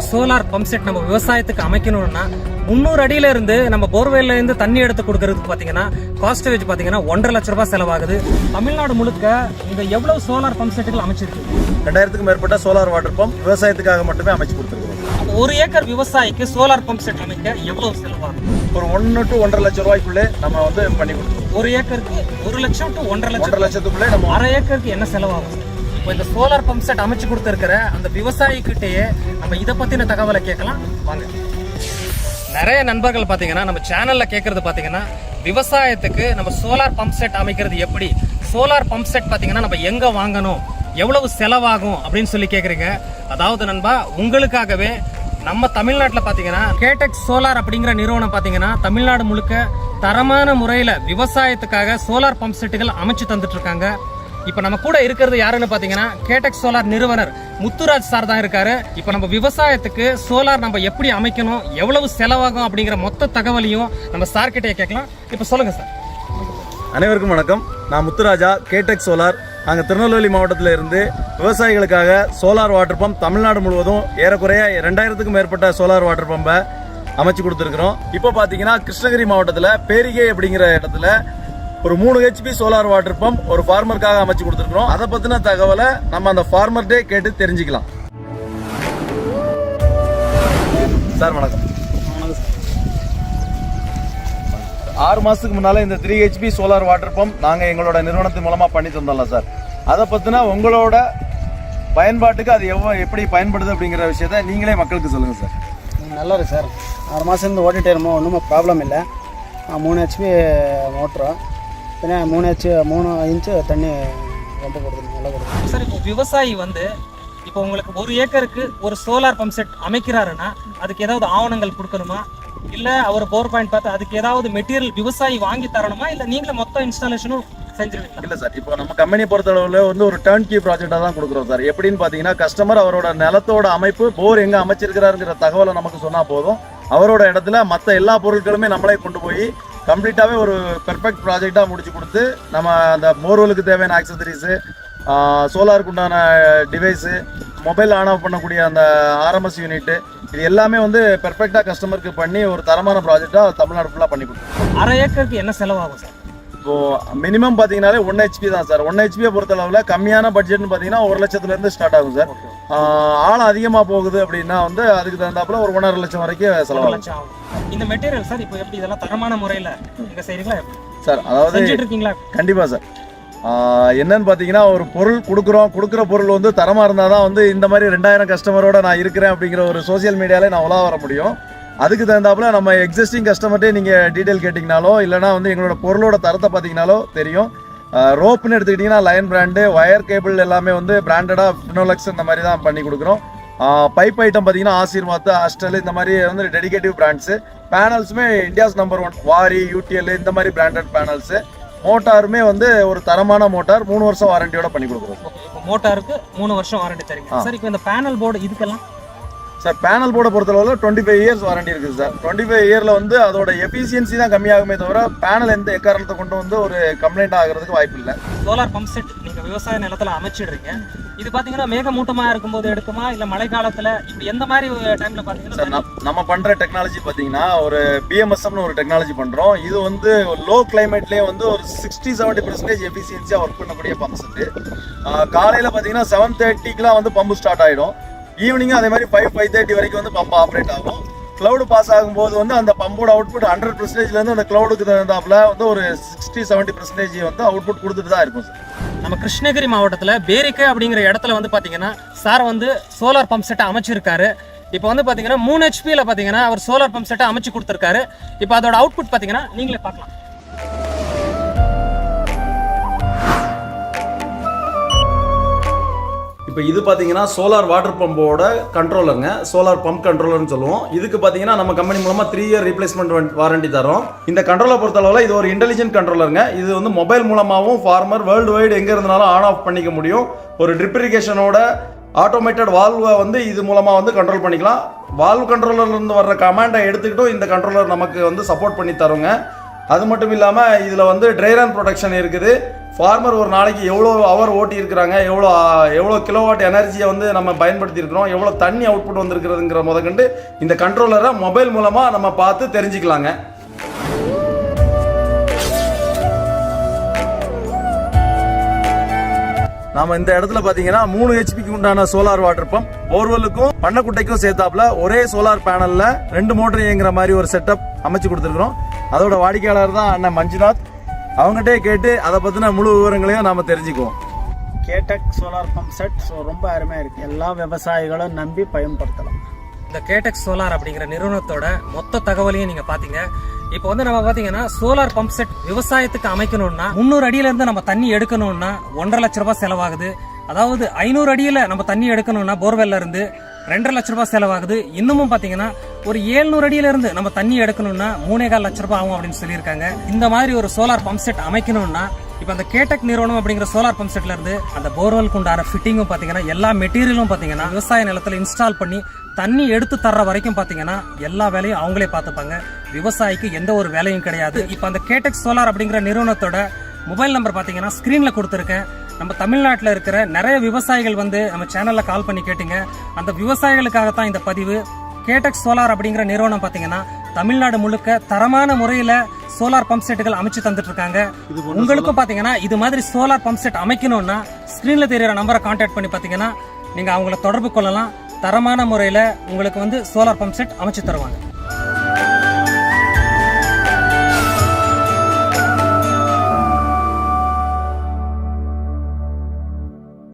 இப்போ solar pump set நம்ம விவசாயத்துக்கு அமைக்கணும்னா முந்நூறு அடியில இருந்து நம்ம போர்வெல்ல இருந்து தண்ணி எடுத்து கொடுக்கறதுக்கு பாத்தீங்கன்னா காஸ்டேஜ் பாத்தீங்கன்னா ஒன்றரை லட்ச ரூபாய் செலவாகுது. தமிழ்நாடு முழுக்க இங்க எவ்வளவு சோலார் பம்ப் செட்டுகள் அமைச்சிருக்கு? ரெண்டாயிரத்துக்கும் மேற்பட்ட சோலார் வாட்டர் பம்ப் விவசாயத்துக்காக மட்டுமே அமைச்சு கொடுத்துருக்கோம் ஒரு ஏக்கர் விவசாயிக்கு சோலார் பம்ப் செட் அமைக்க எவ்வளவு செலவாகும்? ஒரு ஒன்று டு ஒன்றரை லட்சம் ரூபாய்க்குள்ளே நம்ம வந்து பண்ணி கொடுத்துருவோம். ஒரு ஏக்கருக்கு ஒரு லட்சம் டு ஒன்றரை லட்சம். ஒன்றரை லட்சத்துக்குள்ளே நம்ம அரை ஏக்கருக்கு என்ன செலவாகும்? இப்போ இந்த சோலார் பம்ப் செட் அமைச்சு கொடுத்துருக்கிற அந்த விவசாயிக்கிட்டேயே நம்ம இதை பற்றின தகவலை கேட்கலாம். வாங்க. நிறைய நண்பர்கள் பார்த்தீங்கன்னா நம்ம சேனலில் கேட்குறது பார்த்தீங்கன்னா விவசாயத்துக்கு நம்ம சோலார் பம்ப் செட் அமைக்கிறது எப்படி? சோலார் பம்ப் செட் பார்த்தீங்கன்னா நம்ம எங்கே வாங்கணும்? எவ்வளவு செலவாகும்? அப்படின்னு சொல்லி கேட்குறீங்க. அதாவது நண்பா உங்களுக்காகவே நம்ம தமிழ்நாட்டில் பார்த்தீங்கன்னா கேடெக் சோலார் அப்படிங்கிற நிறுவனம் பார்த்தீங்கன்னா தமிழ்நாடு முழுக்க தரமான முறையில் விவசாயத்துக்காக சோலார் பம்ப் செட்டுகள் அமைச்சு தந்துட்டு இருக்காங்க. இப்போ நம்ம கூட இருக்கிறது யாருன்னு பார்த்தீங்கன்னா கேடெக் சோலார் நிறுவனர் முத்துராஜ் சார் தான் இருக்காரு. இப்போ நம்ம விவசாயத்துக்கு சோலார் நம்ம எப்படி அமைக்கணும் எவ்வளவு செலவாகும் அப்படிங்கிற மொத்த தகவலையும் நம்ம சார் கிட்டே கேட்கலாம். இப்போ சொல்லுங்கள் சார். அனைவருக்கும் வணக்கம். நான் முத்துராஜா கேடெக் சோலார். நாங்கள் திருநெல்வேலி மாவட்டத்தில் இருந்து விவசாயிகளுக்காக சோலார் வாட்டர் பம்ப் தமிழ்நாடு முழுவதும் ஏறக்குறைய ரெண்டாயிரத்துக்கும் மேற்பட்ட சோலார் வாட்டர் பம்பை அமைச்சு கொடுத்துருக்குறோம். இப்போ பார்த்தீங்கன்னா கிருஷ்ணகிரி மாவட்டத்தில் பேரிகை அப்படிங்கிற இடத்துல ஒரு மூணு ஹெச்பி சோலார் வாட்டர் பம்ப் ஒரு ஃபார்மருக்காக அமைச்சு கொடுத்துருக்குறோம். அதை பற்றின தகவலை நம்ம அந்த ஃபார்மர்டே கேட்டு தெரிஞ்சுக்கலாம். சார் வணக்கம். ஆறு மாதத்துக்கு முன்னால் இந்த three HP solar water pump நாங்கள் எங்களோட நிறுவனத்தின் மூலமாக பண்ணி தந்தோம்ல சார். அதை பற்றினா உங்களோட பயன்பாட்டுக்கு அது எவ்வளோ எப்படி பயன்படுது அப்படிங்கிற விஷயத்த நீங்களே மக்களுக்கு சொல்லுங்கள் சார். நல்லா இருக்கு சார். ஆறு மாதம் இருந்து ஓட்டிகிட்டே இருமோ ஒன்றும் ப்ராப்ளம் இல்லை. மூணு ஹெச்பி மோட்ரு பின்ன மூணு ஹெச் மூணு இன்ச்சு தண்ணி ரொம்ப கொடுக்குது நல்லா கொடுக்குது சார் இப்போ விவசாயி வந்து இப்போ உங்களுக்கு ஒரு ஏக்கருக்கு ஒரு சோலார் பம்ப் செட் அமைக்கிறாருன்னா அதுக்கு ஏதாவது ஆவணங்கள் கொடுக்கணுமா? இல்ல அவர் பவர் பாயிண்ட் பார்த்து அதுக்கு ஏதாவது மெட்டீரியல் விவசாயி வாங்கி தரணுமா? இல்ல நீங்களே மொத்த இன்ஸ்டாலேஷனும் செஞ்சிருவீங்களா? இல்ல சார் இப்போ நம்ம கம்பெனி பொறுத்தளவுல வந்து ஒரு டர்ன் கீ ப்ராஜெக்டாக தான் கொடுக்குறோம் சார். எப்படின்னு பார்த்தீங்கன்னா கஸ்டமர் அவரோட நிலத்தோட அமைப்பு போர் எங்க அமைச்சிருக்கிறாருங்கிற தகவலை நமக்கு சொன்னா போதும். அவரோட இடத்துல மற்ற எல்லா பொருட்களுமே நம்மளே கொண்டு போய் கம்ப்ளீட்டாகவே ஒரு பெர்ஃபெக்ட் ப்ராஜெக்டாக முடிச்சு கொடுத்து நம்ம அந்த மோர்வலுக்கு தேவையான ஆக்சசரிஸு சோலாருக்கு உண்டான டிவைஸு மொபைல் ஆன் ஆஃப் பண்ணக்கூடிய அந்த ஆர்எம்எஸ் யூனிட்டு இது எல்லாமே வந்து பெர்ஃபெக்டாக கஸ்டமருக்கு பண்ணி ஒரு தரமான ப்ராஜெக்டாக தமிழ்நாடு ஃபுல்லாக பண்ணி கொடுத்தோம் அரை ஏக்கருக்கு என்ன செலவாகும் சார்? இப்போ மினிமம் பார்த்தீங்கன்னாலே ஒன் ஹெச்பி தான் சார். ஒன் ஹெச்பியை பொறுத்தளவில் கம்மியான பட்ஜெட்னு பார்த்தீங்கன்னா ஒரு லட்சத்துலேருந்து ஸ்டார்ட் ஆகும் சார். ஆழம் அதிகமாக போகுது அப்படின்னா வந்து அதுக்கு தகுந்தாப்புல ஒரு ஒன்றரை லட்சம் வரைக்கும் செலவாகும். இந்த மெட்டீரியல் சார் இப்போ எப்படி இதெல்லாம் தரமான முறையில நீங்க செய்றீங்களா? எப்படி? சார் அதாவது கண்டிப்பாக சார். என்னன்னு பார்த்தீங்கன்னா ஒரு பொருள் கொடுக்குறோம். கொடுக்குற பொருள் வந்து தரமாக இருந்தால் தான் வந்து இந்த மாதிரி ரெண்டாயிரம் கஸ்டமரோட நான் இருக்கிறேன் அப்படிங்கிற ஒரு சோஷியல் மீடியாலே நான் உலா வர முடியும். அதுக்கு தகுந்தாப்புல நம்ம எக்ஸிஸ்டிங் கஸ்டமர்ட்டே நீங்கள் டீட்டெயில் கேட்டிங்கனாலோ இல்லைனா வந்து எங்களோட பொருளோட தரத்தை பார்த்தீங்கனாலோ தெரியும். ரோப்னு எடுத்துக்கிட்டிங்கன்னா லயன் பிராண்டு ஒயர் கேபிள் எல்லாமே வந்து பிராண்டடாக ஃபினோலக்ஸ் இந்த மாதிரி தான் பண்ணி கொடுக்குறோம். பைப் ஐட்டம் பார்த்தீங்கன்னா ஆசீர்வாத் ஹாஸ்டல் இந்த மாதிரி வந்து dedicated brands பேனல்ஸுமே India's number one Waaree UTL இந்த மாதிரி பிராண்டட் பேனல்ஸு மோட்டாருமே வந்து ஒரு தரமான மோட்டார். மூணு வருஷம் வாரண்டியோட பண்ணி கொடுக்குறோம். மோட்டாருக்கு மூணு வருஷம் வாரண்டி தரீங்க. சார் இப்போ இந்த பேனல் போர்டு இதுக்கெல்லாம் சார் பேனல் போர்டை பொறுத்தளவில் டுவெண்ட்டி ஃபைவ் இயர்ஸ் வாரண்டி இருக்குது சார். டுவெண்ட்டி ஃபைவ் இயரில் வந்து அதோட எஃபிஷியன்சி தான் கம்மியாகுமே தவிர பேனல் எந்த எக்காரணத்தை கொண்டு வந்து ஒரு கம்ப்ளைண்ட் ஆகிறதுக்கு வாய்ப்பு இல்லை. சோலார் பம்ப் செட் நீங்க விவசாய நிலத்துல அமைச்சிடுறீங்க. இது பாத்தீங்கன்னா மேகமூட்டமா இருக்கும்போது எடுக்குமா? இல்ல மழை காலத்துல இப்படி எந்த மாதிரி டைம்ல சார் பாத்தீங்கன்னா நம்- நம்ம பண்ற டெக்னாலஜி பார்த்தீங்கன்னா ஒரு பிஎம்எஸ்எம்னு ஒரு டெக்னாலஜி பண்றோம். இது வந்து லோ கிளைமேட்லேயே வந்து ஒரு சிக்ஸ்டி செவன்டி பர்சன்டேஜ் எஃபிஷியன்சியாக ஒர்க் பண்ணக்கூடிய பம்ப் செட்டு காலையில் பார்த்தீங்கன்னா செவன் தேர்ட்டிக்கெலாம் வந்து பம்பு ஸ்டார்ட் ஆகிடும் ஈவினிங்கும் அதே மாதிரி ஃபைவ் ஃபைவ் தேர்ட்டி வரைக்கும் வந்து பம்ப் ஆப்ரேட் ஆகும். க்ளவுடு பாஸ் ஆகும்போது வந்து அந்த பம்போட அவுட்புட் ஹண்ட்ரட் பர்சன்டேஜ்லேருந்து அந்த க்ளவுடுக்கு தகுந்தாப்புல வந்து ஒரு சிக்ஸ்டி செவன்ட்டி பர்சன்டேஜ் வந்து அவுட்புட் கொடுத்துட்டு தான் இருக்கும் சார் நம்ம கிருஷ்ணகிரி மாவட்டத்தில் பேரிக்கை அப்படிங்கிற இடத்துல வந்து பார்த்தீங்கன்னா சார் வந்து சோலார் பம்ப் செட்டை அமைச்சிருக்காரு. இப்போ வந்து பார்த்தீங்கன்னா மூணு ஹெச்பியில் பார்த்தீங்கன்னா அவர் சோலார் பம்ப் செட்டை அமைச்சு கொடுத்துருக்காரு. இப்போ அதோட அவுட்புட் பார்த்தீங்கன்னா நீங்களே பார்க்கலாம். இப்போ இது பார்த்தீங்கன்னா சோலார் வாட்டர் பம்போட கண்ட்ரோலருங்க சோலார் பம்ப் கண்ட்ரோலர்னு சொல்லுவோம். இதுக்கு பார்த்தீங்கன்னா நம்ம கம்பெனி மூலமாக த்ரீ இயர் ரீப்ளேஸ்மெண்ட் வாரண்டி தரோம் இந்த கண்ட்ரோலை பொறுத்தளவில் இது ஒரு இன்டெலிஜென்ட் கண்ட்ரோலருங்க இது வந்து மொபைல் மூலமாகவும் ஃபார்மர் வேர்ல்டு வைடு எங்கே இருந்தாலும் ஆன் ஆஃப் பண்ணிக்க முடியும். ஒரு ட்ரிப்ரிகேஷனோட ஆட்டோமேட்டட் வால்வை வந்து இது மூலமாக வந்து கண்ட்ரோல் பண்ணிக்கலாம். வால்வ் கண்ட்ரோலர்லேருந்து வர்ற கமாண்டை எடுத்துக்கிட்டும் இந்த கண்ட்ரோலர் நமக்கு வந்து சப்போர்ட் பண்ணி தருங்க. அது மட்டும் இல்லாமல் இதில் வந்து ட்ரைரன் ப்ரொடெக்ஷன் இருக்குது. ஃபார்மர் ஒரு நாளைக்கு எவ்வளோ ஹவர் ஓட்டியிருக்கிறாங்க எவ்வளோ எவ்வளோ கிலோவாட் எனர்ஜியை வந்து நம்ம பயன்படுத்தியிருக்கிறோம் எவ்வளோ தண்ணி அவுட்புட் வந்திருக்கிறதுங்கிற முதற்கண்டு இந்த கண்ட்ரோலரை மொபைல் மூலமாக நம்ம பார்த்து தெரிஞ்சுக்கலாங்க. நாம இந்த இடத்துல பாத்தீங்கன்னா மூணு ஹெச்பிக்கு உண்டான சோலார் வாட்டர் பம்ப் போர்வெல்லுக்கும் பண்ணக்குட்டைக்கும் சேர்த்தாப்புல ஒரே சோலார் பேனல்ல ரெண்டு மோட்டர் இயங்குற மாதிரி ஒரு செட்டப் அமைச்சு கொடுத்துருக்கோம் அதோட வாடிக்கையாளர் தான் அண்ணன் மஞ்சுநாத். அவங்ககிட்டே கேட்டு அதை பத்தின முழு விவரங்களையும் நாம தெரிஞ்சுக்குவோம். கேடெக் சோலார் பம்ப் செட் ஸோ ரொம்ப அருமையாக இருக்குது எல்லா விவசாயிகளும் நம்பி பயன்படுத்தலாம். இந்த கேடெக் சோலார் அப்படிங்கிற நிறுவனத்தோட மொத்த தகவலையும் நீங்க பாத்தீங்க. இப்போ வந்து நம்ம பாத்தீங்கன்னா சோலார் பம்ப் செட் விவசாயத்துக்கு அமைக்கணும்னா முந்நூறு அடியில இருந்து நம்ம தண்ணி எடுக்கணும்னா ஒன்றரை லட்ச ரூபாய் செலவாகுது. அதாவது ஐநூறு அடியில் நம்ம தண்ணி எடுக்கணும்னா போர்வெல்ல இருந்து ரெண்டரை லட்ச ரூபாய் செலவாகுது. இன்னமும் பாத்தீங்கன்னா ஒரு ஏழ்நூறு அடியில இருந்து நம்ம தண்ணி எடுக்கணும்னா மூணே கால் லட்ச ரூபாய் ஆகும் அப்படின்னு சொல்லியிருக்காங்க. இந்த மாதிரி ஒரு சோலார் பம்ப் செட் அமைக்கணும்னா இப்போ அந்த கேடெக் நிறுவனம் அப்படிங்கிற சோலார் பம்ப் செட்ல இருந்து அந்த போர்வெல்க்கு உண்டான ஃபிட்டிங்கும் பாத்தீங்கன்னா எல்லா மெட்டீரியலும் பாத்தீங்கன்னா விவசாய நிலத்துல இன்ஸ்டால் பண்ணி தண்ணி எடுத்து தர்ற வரைக்கும் பாத்தீங்கன்னா எல்லா வேலையும் அவங்களே பார்த்துப்பாங்க. விவசாயிக்கு எந்த ஒரு வேலையும் கிடையாது. இப்போ அந்த கேடெக் சோலார் அப்படிங்கிற நிறுவனத்தோட மொபைல் நம்பர் பாத்தீங்கன்னா ஸ்கிரீன்ல கொடுத்துருக்கேன். நம்ம தமிழ்நாட்டில் இருக்கிற நிறைய விவசாயிகள் வந்து நம்ம சேனல்ல கால் பண்ணி கேட்டீங்க. அந்த விவசாயிகளுக்காகத்தான் இந்த பதிவு. கேடெக் சோலார் அப்படிங்கிற நிறுவனம் பாத்தீங்கன்னா தமிழ்நாடு முழுக்க தரமான முறையில சோலார் பம்ப் செட்டுகள் அமைச்சு தந்துட்டு இருக்காங்க உங்களுக்கும் பாத்தீங்கன்னா இது மாதிரி சோலார் பம்ப் செட் அமைக்கணும்னா ஸ்கிரீன்ல தெரியற நம்பரை கான்டாக்ட் பண்ணி பாத்தீங்கன்னா நீங்க அவங்கள தொடர்பு கொள்ளலாம். தரமான முறையில உங்களுக்கு வந்து சோலார் பம்ப் செட் அமைச்சு தருவாங்க.